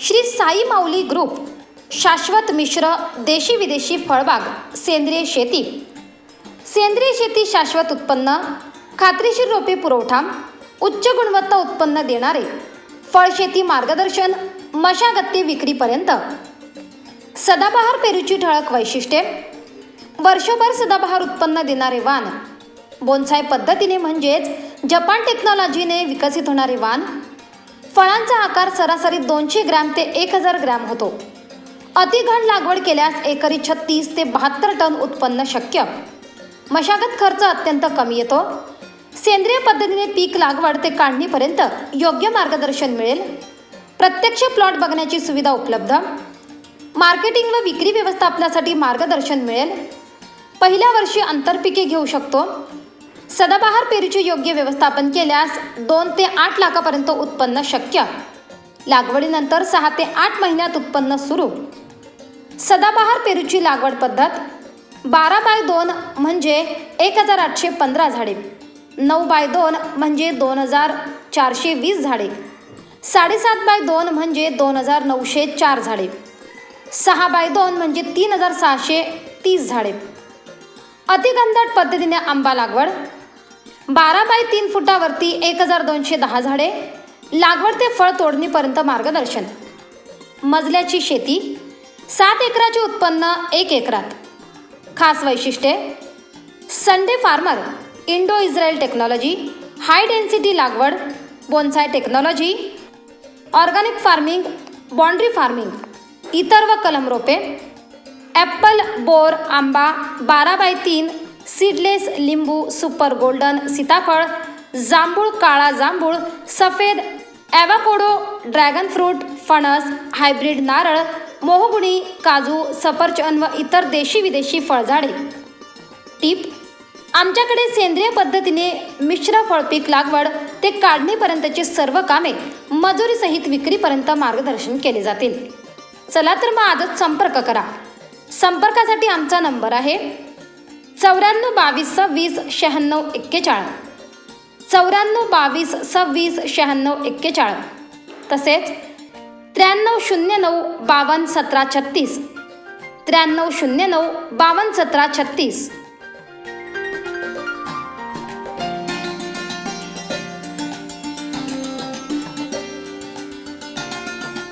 श्री साई माऊली group शाश्वत मिश्र देशी विदेशी फळबाग सेंद्रिय शेती. सेंद्रिय शेती शाश्वत उत्पन्न खात्रीशीर रोपे पुरवठा उच्च गुणवत्ता उत्पन्न देणारे फळशेती मार्गदर्शन मशागती विक्रीपर्यंत. सदाबहार पेरूची ठळक वैशिष्ट्ये वर्षभर सदाबहार उत्पन्न देणारे वाण बोन्साय पद्धतीने म्हणजेच जपान टेक्नॉलॉजीने विकसित होणारे वाण फळांचा आकार सरासरी दोनशे ग्रॅम ते एक हजार ग्रॅम होतो. अतिघन लागवड केल्यास एकरी छत्तीस ते बहात्तर टन उत्पन्न शक्य. मशागत खर्च अत्यंत कमी येतो. सेंद्रिय पद्धतीने पीक लागवड ते काढणीपर्यंत योग्य मार्गदर्शन मिळेल. प्रत्यक्ष प्लॉट बघण्याची सुविधा उपलब्ध. मार्केटिंग व विक्री व्यवस्थापनासाठी मार्गदर्शन मिळेल. पहिल्या वर्षी आंतरपिके घेऊ शकतो. सदाबहार पेरूचे योग्य व्यवस्थापन केल्यास दोन ते आठ लाखापर्यंत उत्पन्न शक्य. लागवडीनंतर सहा ते आठ महिन्यात उत्पन्न सुरू. सदाबहार पेरूची लागवड पद्धत बारा बाय दोन म्हणजे एक हजार आठशे पंधरा झाडे नऊ बाय दोन म्हणजे दोन हजार चारशे वीस झाडे साडेसात बाय दोन म्हणजे दोन हजार नऊशे चार झाडे सहा बाय दोन म्हणजे तीन हजार सहाशे तीस झाडे. अतिगंधट पद्धतीने आंबा लागवड बारा बाय तीन फुटावरती एक हजार दोनशे दहा झाडे. लागवड ते फळ तोडणीपर्यंत मार्गदर्शन. मजल्याची शेती. सात एकराचे उत्पन्न एक एकरात. खास वैशिष्ट्ये. Sunday farmer indo Israel technology high density लागवड bonsai technology organic farming boundary farming इतर व कलम रोपे. ॲपल बोर आंबा बारा बाय तीन सीडलेस लिंबू सुपर गोल्डन सीताफळ जांभूळ काळा जांभूळ सफेद ॲवाकोडो ड्रॅगन फ्रूट फणस हायब्रिड नारळ मोहगुणी काजू सफरचंद व इतर देशी विदेशी फळझाडे. टीप आमच्याकडे सेंद्रिय पद्धतीने मिश्र फळपीक लागवड ते काढणीपर्यंतची सर्व कामे मजुरीसहित विक्रीपर्यंत मार्गदर्शन केले जातील. चला तर मग आजच संपर्क करा. संपर्कासाठी आमचा नंबर आहे चौऱ्याण्णव बावीस सव्वीस शहाण्णव एक्केचाळीस. चौऱ्याण्णव बावीस सव्वीस शहाण्णव एक्केचाळीस. तसेच त्र्याण्णव शून्य नऊ बावन्न सतरा छत्तीस. त्र्याण्णव शून्य नऊ बावन्न सतरा छत्तीस.